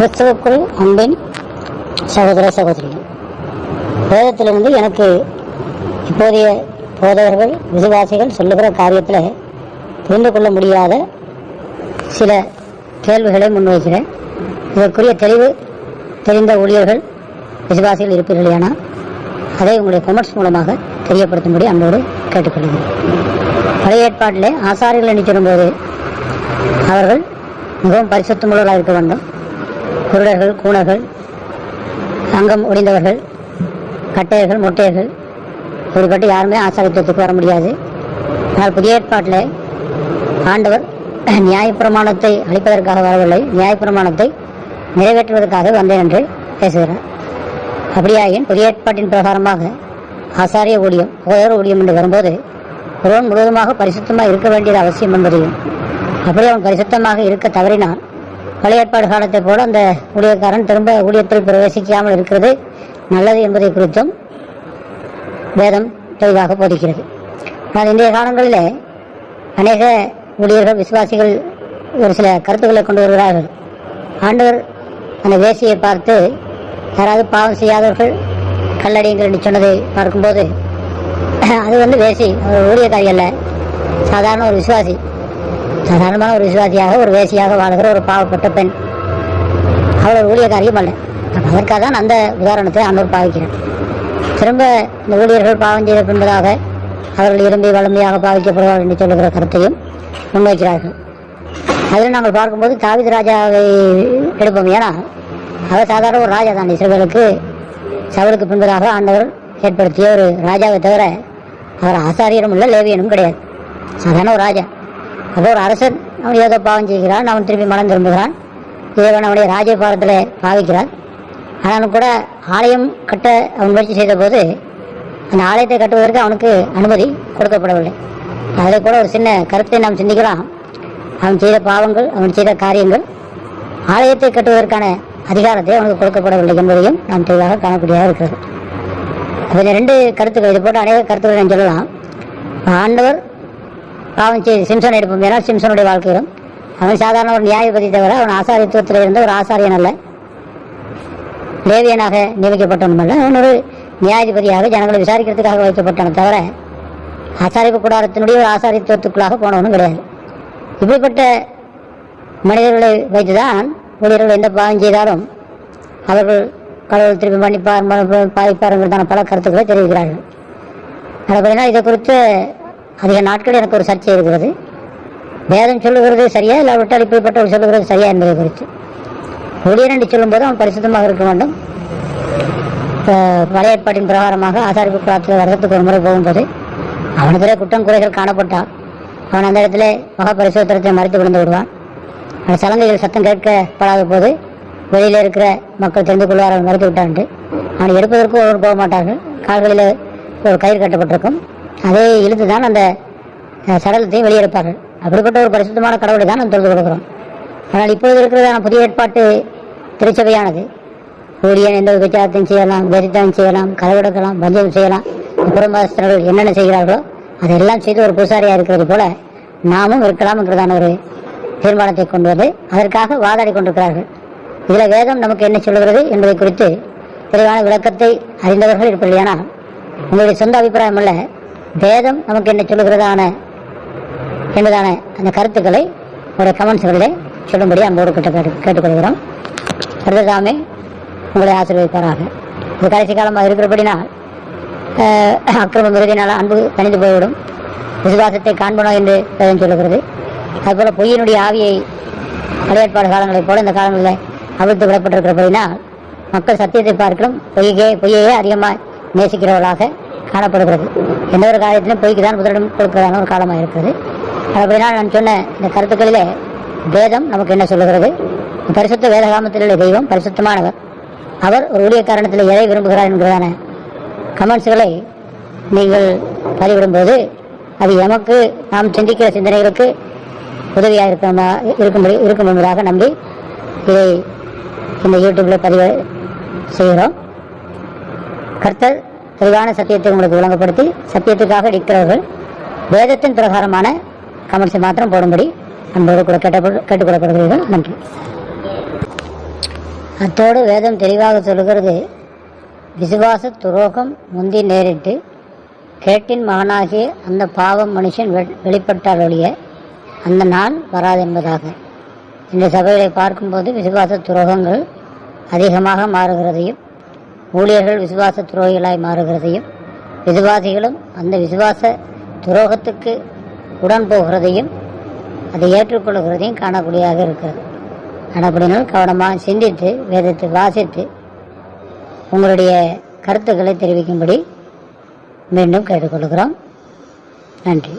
கிறிஸ்துவுக்குள் அன்பின் சகோதர சகோதரிகள். வேதத்திலிருந்து எனக்கு இப்போதைய போதவர்கள் விசுவாசிகள் சொல்லுகிற காரியத்தில் புரிந்து கொள்ள முடியாத சில கேள்விகளை முன்வைக்கிறேன். இதற்குரிய தெளிவு தெரிந்த ஊழியர்கள் விசுவாசிகள் இருப்பீர்களேனா அதை உங்களுடைய கொமெண்ட்ஸ் மூலமாக தெரியப்படுத்தும்படி அன்போடு கேட்டுக்கொள்கிறேன். பழைய ஏற்பாட்டிலே ஆசாரிகள் என்று சொல்லும்போது அவர்கள் மிகவும் பரிசுத்தமுள்ளவர்களாக இருக்க வேண்டும். குருடர்கள் கூணர்கள் அங்கம் உடைந்தவர்கள் கட்டையர்கள் மொட்டையர்கள் இப்படிப்பட்டு யாருமே ஆசாரித்துவத்துக்கு வர முடியாது. ஆனால் புதிய ஏற்பாட்டில் ஆண்டவர் நியாயப்பிரமாணத்தை அளிப்பதற்காக வரவில்லை. நியாயப்பிரமாணத்தை நிறைவேற்றுவதற்காக வந்தேன் என்று பேசுகிறார். அப்படியாயின் புதிய ஏற்பாட்டின் பிரகாரமாக ஆசாரிய ஊழியம் ஓதர் ஊழியம் என்று வரும்போது ஒருவன் முழுவதுமாக பரிசுத்தமாக இருக்க வேண்டியது அவசியம் என்பதையும் அப்படி அவன் பரிசுத்தமாக இருக்க தவறினான் பழைய ஏற்பாடு காலத்தைப் போல அந்த ஊழியக்காரன் திரும்ப ஊழியத்தில் பிரவேசிக்காமல் இருக்கிறது நல்லது என்பதை குறித்தும் வேதம் தெளிவாக போதிக்கிறது. ஆனால் இன்றைய காலங்களில் அநேக ஊழியர்கள் விசுவாசிகள் ஒரு சில கருத்துக்களை கொண்டு வருகிறார்கள். ஆண்டவர் அந்த வேசியை பார்த்து யாராவது பாவம் செய்யாதவர்கள் கல்லடியுங்கள் என்று சொன்னதை பார்க்கும்போது அது வந்து வேசி ஒரு ஊழியக்காரி அல்ல சாதாரண ஒரு விசுவாசி. சாதாரணமான ஒரு விசுவாசியாக ஒரு வேசியாக வாழ்கிற ஒரு பாவப்பட்ட பெண். அவள் ஒரு ஊழியக்காரியும் அல்ல. அதற்காக தான் அந்த உதாரணத்தை ஆண்டவர் பாவிக்கிறேன் திரும்ப இந்த ஊழியர்கள் பாவம் செய்த பின்பதாக அவர்கள் இரும்பி வலிமையாக பாவிக்கப்படுவார்கள் என்று சொல்லுகிற கருத்தையும் முன்வைக்கிறார்கள். அதில் நாங்கள் பார்க்கும்போது தாவித ராஜாவை எடுப்போம். ஏன்னா அவர் சாதாரண ஒரு ராஜா தான். இஸ்ரேலுக்கு சவலுக்கு பின்பதாக ஆண்டவர் ஏற்படுத்திய ஒரு ராஜாவை தவிர அவர் ஆசாரியரும் இல்லை லேவியனும் கிடையாது. சாதாரண ஒரு ராஜா. அப்போ ஒரு அரசன் அவன் ஏதோ பாவம் செய்கிறான் அவன் திரும்பி மனம் திரும்புகிறான். இறைவன் அவனுடைய ராஜபாரத்தில் பாவிக்கிறார். ஆனாலும் கூட ஆலயம் கட்ட அவன் முயற்சி செய்த போது அந்த ஆலயத்தை கட்டுவதற்கு அவனுக்கு அனுமதி கொடுக்கப்படவில்லை. அதில் கூட ஒரு சின்ன கருத்தை நாம் சிந்திக்கலாம். அவன் செய்த பாவங்கள் அவன் செய்த காரியங்கள் ஆலயத்தை கட்டுவதற்கான அதிகாரத்தை அவனுக்கு கொடுக்கப்படவில்லை என்பதையும் நாம் தெளிவாக காணக்கூடியதாக இருக்கிறது. அதில் ரெண்டு கருத்துக்கள் இது போட்டு அநேக கருத்துக்களை நான் சொல்லலாம். ஆண்டவர் பாவம் சிம்சன் எடுப்போம் ஏன்னா சிம்சனுடைய வாழ்க்கையிலும் அவன் சாதாரண ஒரு நியாயபதி தவிர அவன் ஆசாரித்துவத்தில் இருந்த ஒரு ஆசாரியன் அல்ல. லேவியனாக நியமிக்கப்பட்டவனும் அல்ல. அவன் ஒரு நியாயாதிபதியாக ஜனங்களை விசாரிக்கிறதுக்காக வைக்கப்பட்டவன் தவிர ஆசாரிப்பு கூடாரத்தினுடைய ஒரு ஆசாரித்துவத்துக்குள்ளாக போனவனும் கிடையாது. இப்படிப்பட்ட மனிதர்களை வைத்துதான் ஊழியர்கள் எந்த பாவம் செய்தாலும் அவர்கள் கடவுள் திருப்பி மன்னிப்பார் பாதிப்பாருங்கிறதான பல கருத்துக்களை தெரிவிக்கிறார்கள். அப்படின்னா இதை குறித்து அதிக நாட்கள் எனக்கு ஒரு சர்ச்சை இருக்கிறது. வேதம் சொல்லுகிறது சரியா? இல்லாவிட்டால் இப்படிப்பட்டவர் சொல்லுகிறது சரியா என்பதை குறித்து. ஒளியரண்டி சொல்லும்போது அவன் பரிசுத்தமாக இருக்க வேண்டும். இப்போ பழைய ஏற்பாட்டின் பிரகாரமாக ஆசாரிப்பு குளத்தில் வருடத்துக்கு ஒரு முறை போகும்போது அவனதிலே குற்றம் குறைகள் காணப்பட்டால் அவன் அந்த இடத்துல மகா பரிசோத்திரத்தை மறைத்து கொண்டு விடுவான். அந்த சலங்கைகள் சத்தம் கேட்கப்படாத போது வெளியில் இருக்கிற மக்கள் தெரிந்து கொள்வார் அவன் மறைத்து விட்டான்ட்டு அவனை எடுப்பதற்கும் ஒருவர் போக மாட்டார்கள். கால்களில் ஒரு கயிறு கட்டப்பட்டிருக்கும். அதை இழுத்து தான் அந்த சடலத்தையும் சடலத்தை வெளியெடுப்பார்கள். அப்படிப்பட்ட ஒரு பரிசுத்தமான கடவுளை தான் நாம் தொழுது கொடுக்கிறோம் ஆனால் இப்பொழுது இருக்கிறதான புதிய ஏற்பாட்டு திருச்சபையானது ஊழியன் எந்த ஒரு விசாரத்தையும் செய்யலாம் தரித்திரம் செய்யலாம் கலவெடுக்கலாம் பஞ்சம் செய்யலாம் குடும்பஸ்தர்கள் என்னென்ன செய்கிறார்களோ அதெல்லாம் செய்து ஒரு பூசாரியாக இருக்கிறது போல நாமும் இருக்கலாம் என்றதான ஒரு தீர்மானத்தை கொண்டு வந்து அதற்காக வாதாடி கொண்டிருக்கிறார்கள். இதில் வேதம் நமக்கு என்ன சொல்கிறது என்பதை குறித்து தெளிவான விளக்கத்தை அறிந்தவர்கள் இருப்பீர்களானால் உங்களுடைய சொந்த அபிப்பிராயம் அல்ல வேதம் நமக்கு என்ன சொல்லுகிறதான? என்பதான அந்த கருத்துக்களை உங்களுடைய கமெண்ட்ஸ்களிலே சொல்லும்படி அன்போடு கிட்ட கேட்டு கேட்டுக்கொள்கிறோம். கருதாமே உங்களை ஆசீர்வதிப்பாராக. இது கடைசி காலமாக இருக்கிறபடினால் அக்கிரமம் இறுதினால் அன்பு தணிந்து போய்விடும். விசுவாசத்தை காண்பனோ என்று வேதம் சொல்லுகிறது. அதுபோல் பொய்யினுடைய ஆவியை விளையாட்பாடு காலங்களைப் போல இந்த காலங்களில் அவிழ்த்து விடப்பட்டிருக்கிறபடினால் மக்கள் சத்தியத்தை பார்க்கலும் பொய்யே பொய்யையே அதிகமாக நேசிக்கிறவர்களாக காணப்படுகிறது. எந்த ஒரு காரியத்திலும் பொய்க்கு தான் முதலிடம் கொடுப்பதான ஒரு காலமாக இருக்கிறது. அப்படினால் நான் சொன்ன இந்த கருத்துக்களிலே வேதம் நமக்கு என்ன சொல்லுகிறது? பரிசுத்த வேதகாமத்தில் உள்ள தெய்வம் பரிசுத்தமானவர். அவர் ஒரு ஊழிய காரணத்தில் எதை விரும்புகிறார் என்கிறதான கமெண்ட்ஸ்களை நீங்கள் பதிவிடும்போது அது எமக்கு நாம் சிந்திக்கிற சிந்தனைகளுக்கு உதவியாக இருக்கமா இருக்கும்படி இருக்கும் என்பதாக நம்பி இதை இந்த யூடியூப்பில் பதிவு செய்கிறோம். கர்த்தர் தெளிவான சத்தியத்தை உங்களுக்கு விளங்கப்படுத்தி சத்தியத்துக்காக நிற்கிறவர்கள் வேதத்தின் பிரகாரமான கமெண்ட்ஸை மாத்திரம் போடும்படி அன்போடு கூட கேட்ட கேட்டுக்கொள்ளப்படுகிறீர்கள். நன்றி. அத்தோடு வேதம் தெளிவாக சொல்கிறது விசுவாச துரோகம் முந்தி நேரிட்டு கேட்டின் மகனாகிய அந்த பாவம் மனுஷன் வெ- வெளிப்பட்டால் ஒழிய அந்த நாள் வராது என்பதாக. இந்த சபைகளை பார்க்கும்போது விசுவாச துரோகங்கள் அதிகமாக மாறுகிறதையும் ஊழியர்கள் விசுவாச துரோகிகளாய் மாறுகிறதையும் விசுவாசிகளும் அந்த விசுவாச துரோகத்துக்கு உடன் போகிறதையும் அதை ஏற்றுக்கொள்கிறதையும் காணக்கூடியதாக இருக்கிறது. அப்படினால் கவனமாக சிந்தித்து வேதத்தை வாசித்து உங்களுடைய கருத்துக்களை தெரிவிக்கும்படி மீண்டும் கேட்டுக்கொள்கிறோம். நன்றி.